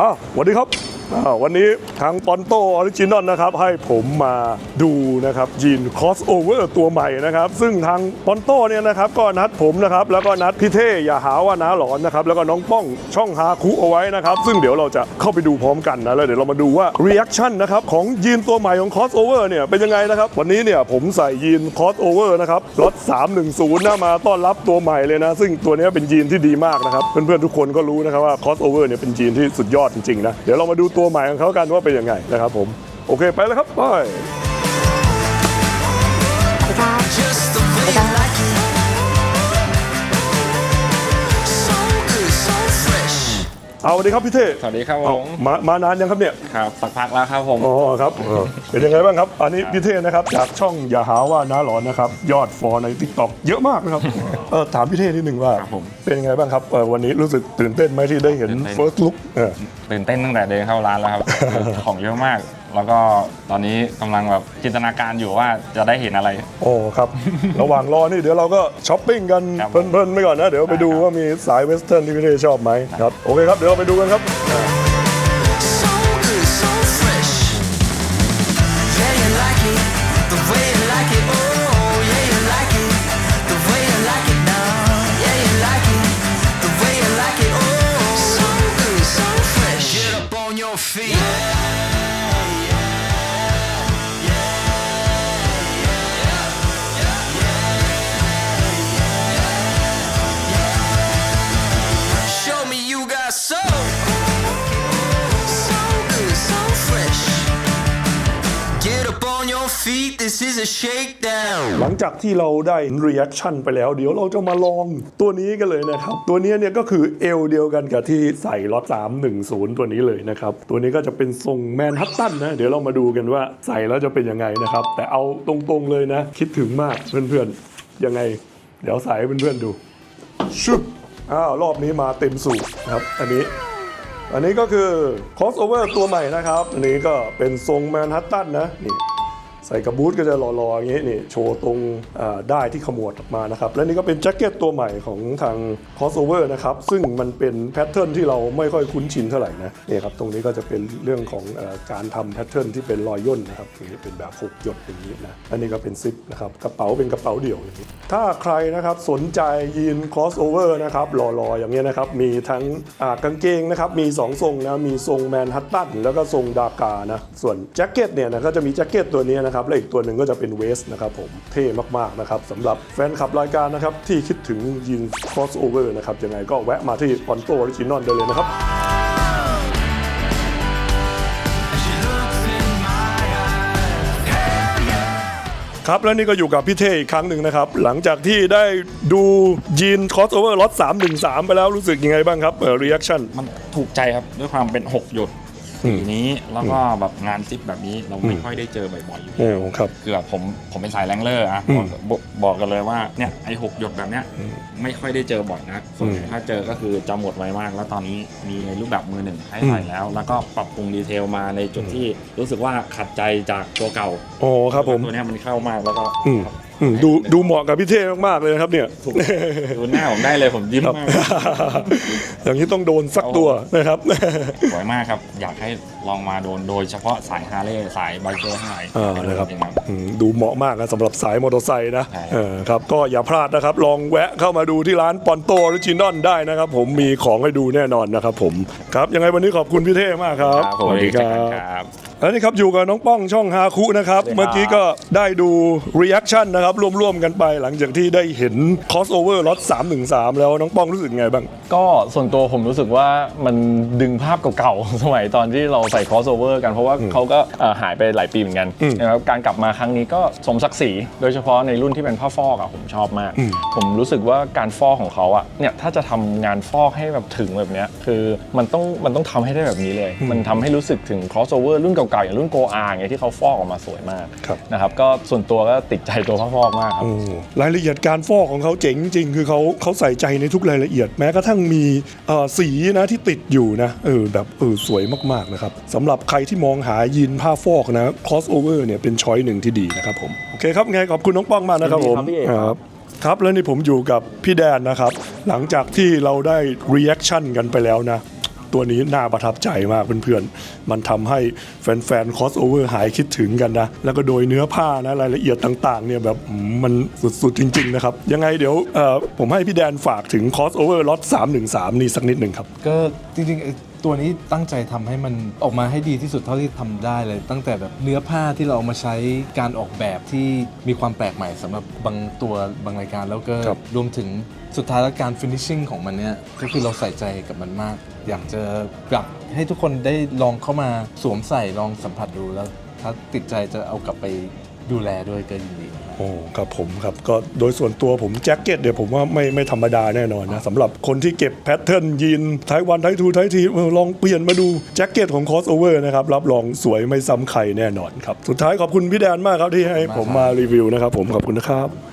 อ้าวสวัสดีครับ วันนี้ทางปอนโตออริจินอลนะครับให้ผมมาดูนะครับยีนคอสโอเวอร์ตัวใหม่นะครับ ซึ่งทางปอนโตเนี่ยนะครับก็นัดผมนะครับแล้วก็นัดพี่เท่อย่าหาว่าน้าหลอนนะครับแล้วก็น้องป้องช่องฮาคุเอาไว้นะครับ ซึ่งเดี๋ยวเราจะเข้าไปดูพร้อมกันนะแล้วเดี๋ยวเรามาดูว่า reaction นนะครับของยีนตัวใหม่ของ crossover เนี่ยเป็นยังไงนะครับ วันนี้เนี่ยผมใส่ยีน crossover นะครับรถ310นะมาต้อนรับตัวใหม่เลยนะ ซึ่งตัวนี้เป็นยีนที่ดีมากนะครับเพื่อนๆทุกคนก็รู้นะครับว่า crossover เนี่ยเป็นยีนที่สุดยอดจริงๆนะเดี๋ยวเรามาดูตัวใหม่ของเขากันว่าเป็นยังไงนะครับผม โอเคไปแล้วครับไป เอาสวัสดีครับพี่เท่สวัสดีครับผเอามมามานานยังครับเนี่ยครับสักพักแล้วครับผมอ๋อครับเออเป็นยังไงบ้างครับ อันนี้พี่เท่นะครับจากช่องอย่าหาว่าน้าหลอนนะครับยอดฟอใน t ิ k t o k เยอะมากนะครับเออถามพี่เท่นิดหนึ่งว่าครับผมเป็นยังไงบ้างครับเออวันนี้รู้สึกตื่นเต้นไหมที่ได้เห็นตื่นเต้น first look เออตื่นเต้นตั้งแต่เดินเข้าร้านแล้วครับของเยอะมาก แล้วก็ตอนนี้กำลังแบบจินตนาการอยู่ว่าจะได้เห็นอะไร โอ้ครับ ระหว่างรอนี่เดี๋ยวเราก็ช้อปปิ้งกันครับเพลินๆไปก่อนนะ เดี๋ยวไปดูว่ามีสายเวสเทิร์นที่พี่เท่ชอบไหมครับโอเคครับเดี๋ยวเราไปดูกันครับ So good, so fresh. Yeah, you like it. The way you like it. Oh, yeah, you like it. The way you like it now. Yeah, you like it. The way you like it. Oh, so good, so fresh. Get up on your feet. This is a shakedown. หลังจากที่เราได้ reaction ไปแล้ว เดี๋ยวเราจะมาลองตัวนี้กันเลยนะครับ ตัวนี้เนี่ยก็คือเอลเดียวกันกับที่ใส่ล็อต310 ตัวนี้เลยนะครับ ตัวนี้ก็จะเป็นทรงแมนฮัตตันนะ เดี๋ยวเรามาดูกันว่าใส่แล้วจะเป็นยังไงนะครับ แต่เอาตรงๆเลยนะ คิดถึงมากเพื่อนๆ ยังไง เดี๋ยวใส่ให้เพื่อนๆดูชึบอ้าวรอบนี้มาเต็มสูตรครับ อันนี้อันนี้ก็คือ crossover ตัวใหม่นะครับ อันนี้ก็เป็นทรงแมนฮัตตันนะนี่ ใส่กับบูทก็จะหล่อๆอย่างนี้นี่โชว์ตรงได้ที่ขมวดออกมานะครับ และนี่ก็เป็นแจ็คเก็ตตัวใหม่ของทาง crossover นะครับ ซึ่งมันเป็นแพทเทิร์นที่เราไม่ค่อยคุ้นชินเท่าไหร่นะนี่ครับตรงนี้ก็จะเป็นเรื่องของอการทำแพทเทิร์นที่เป็นรอยย่นนะครับตรงนี้เป็นแบบหกหยดอย่างนี้นะอันนี้ก็เป็นซิปนะครับกระเป๋าเป็นกระเป๋าเดี่ยวอย่างนี้ถ้าใครนะครับสนใจยีน crossover นะครับหล่อๆอย่างนี้นะครับมีทั้งกางเกงนะครับมีสองทรงนะมีทรงแมนฮัตตันแล้วก็ทรงดากานะส่วนแจ็คเก็ตเนี่ยนะก็จะมีแจ็คเก็ตตัวนี้นะครับและอีกตัวหนึ่งก็จะเป็นเวสนะครับผมเท่มากๆนะครับสำหรับแฟนคลับรายการนะครับที่คิดถึงยีน crossover นะครับยังไงก็แวะมาที่ปอนโตออริจินอลได้เลยนะครับครับแล้วนี่ก็อยู่กับพี่เท่อีกครั้งหนึ่งนะครับ หลังจากที่ได้ดูยีน crossover ล็อต313 ไปแล้วรู้สึกยังไงบ้างครับเออ reaction มันถูกใจครับด้วยความเป็น 6 หยด สีนี้แล้วก็แบบงานซิปแบบนี้เราไม่ค่อยได้เจอบ่อยๆอยู่โอ้ครับคือแบบผมผมเป็นสายแรงเลอร์อะบอกบอกบอกกันเลยว่าเนี่ยไอ้หกหยดแบบเนี้ยไม่ค่อยได้เจอบ่อยนะส่วนใหญ่อืมถ้าเจอก็คือจะหมดไวมาก แล้วตอนนี้มีในรูปแบบมือหนึ่งให้ใส่แล้ว แล้วก็ปรับปรุงดีเทลมาในจุดที่รู้สึกว่าขัดใจจากตัวเก่าโอ้ครับผมตัวเนี้ยมันเข้ามากแล้วก็อืม อืมดูดูเหมาะกับพี่เท่มากๆเลยนะครับเนี่ย ดูหน้าผมได้เลยผมยิ้มครับ มาก อย่างนี้ต้องโดนสักตัวนะครับ สวยมากครับ อยากให้ลองมาโดนโดยเฉพาะสายฮาร์เลย์สายไบเกอร์ไฮอ่านะครับ จงๆ อืมดูเหมาะมากนะสำหรับสายมอเตอร์ไซค์นะใช่ เออครับก็อย่าพลาดนะครับ ลองแวะเข้ามาดูที่ร้านปอนโตออริจินอลได้นะครับ ผมมีของให้ดูแน่นอนนะครับผมครับยังไงวันนี้ขอบคุณพี่เท่มากครับครับผมสวัสดีคเจอรักันบครับ แล้วนี่ครับอยู่กับน้องป้องช่องฮาคุนะครับสวัสดีครับเมื่อกี้ก็ได้ดู reaction นะครับร่วมๆกันไปหลังจากที่ได้เห็น crossover ล็อต313 แล้วน้องป้องรู้สึกไงบ้าง ก็ส่วนตัวผมรู้สึกว่ามันดึงภาพเก่าๆ สมัยตอนที่เราใส่ crossover กันเพราะว่าเขาก็เอ่อหายไปหลายปีเหมือนกันอืมนะครับการกลับมาครั้งนี้ก็สมศักดิ์ศรีโดยเฉพาะในรุ่นที่เป็นผ้าฟอกอะผมชอบมากอืมผมรู้สึกว่าการฟอกของเขาอะเนี่ยถ้าจะทำงานฟอกให้แบบถึงแบบเนี้ยคือมันต้องมันต้องทำให้ได้แบบนี้เลย มันทำให้รู้สึกถึง crossover รุ่นเก่าๆอย่างรุ่น Go R ไงที่เขาฟอกออกมาสวยมากครับ นะครับก็ส่วนตัวก็ติดใจตัวผ้าฟอกมากครับโอ้รายละเอียดการฟอกของเขาเจ๋งจริง คือเขาเขาใส่ใจในทุกรายละเอียด แม้กระทั่งมีเอ่อสีนะที่ติดอยู่นะเออแบบเออสวยมากๆนะครับสำหรับใครที่มองหายีนผ้าฟอกนะ crossover เนี่ยเป็นช้อยหนึ่งที่ดีนะครับผมโอเคครับไงขอบคุณน้องป้องมากนะครับผมยินดีครับพี่เอก ครับ ครับแล้วนี่ผมอยู่กับพี่แดนนะครับ หลังจากที่เราได้ reaction กันไปแล้วนะ ตัวนี้น่าประทับใจมากเพื่อนๆ มันทำให้แฟนๆคอสโอเวอร์หายคิดถึงกันนะ แล้วก็โดยเนื้อผ้านะรายละเอียดต่าง ๆ เนี่ยแบบมันสุดๆ จริง ๆ นะครับ ยังไงเดี๋ยวผมให้พี่แดนฝากถึงคอสโอเวอร์ล็อต313 นี่สักนิดหนึ่งครับ ก็จริงๆ ตัวนี้ตั้งใจทำให้มันออกมาให้ดีที่สุดเท่าที่ทำได้เลย ตั้งแต่แบบเนื้อผ้าที่เราเอามาใช้การออกแบบที่มีความแปลกใหม่สำหรับบางตัวบางรายการแล้วก็ครับรวมถึงสุดท้ายแล้วการ finishing ของมันเนี่ยก็คือเราใส่ใจกับมันมาก อยากจะอยากให้ทุกคนได้ลองเข้ามาสวมใส่ลองสัมผัสดูแล้ว ถ้าติดใจจะเอากลับไป ดูแลด้วยก็ยินดีครับ โอ้ครับผมครับก็โดยส่วนตัวผมแจ็คเก็ตเดี๋ยวผมว่าไม่ไม่ธรรมดาแน่นอนนะสำหรับคนที่เก็บแพทเทิร์นยีนไทวันไททูไททีลองเปลี่ยนมาดูแจ็คเก็ตของคอสโอเวอร์นะครับ รับรองสวยไม่ซ้ำใครแน่นอนครับ สุดท้ายขอบคุณพี่แดนมากครับที่ให้ผมมารีวิวนะครับผมขอบคุณนะครับ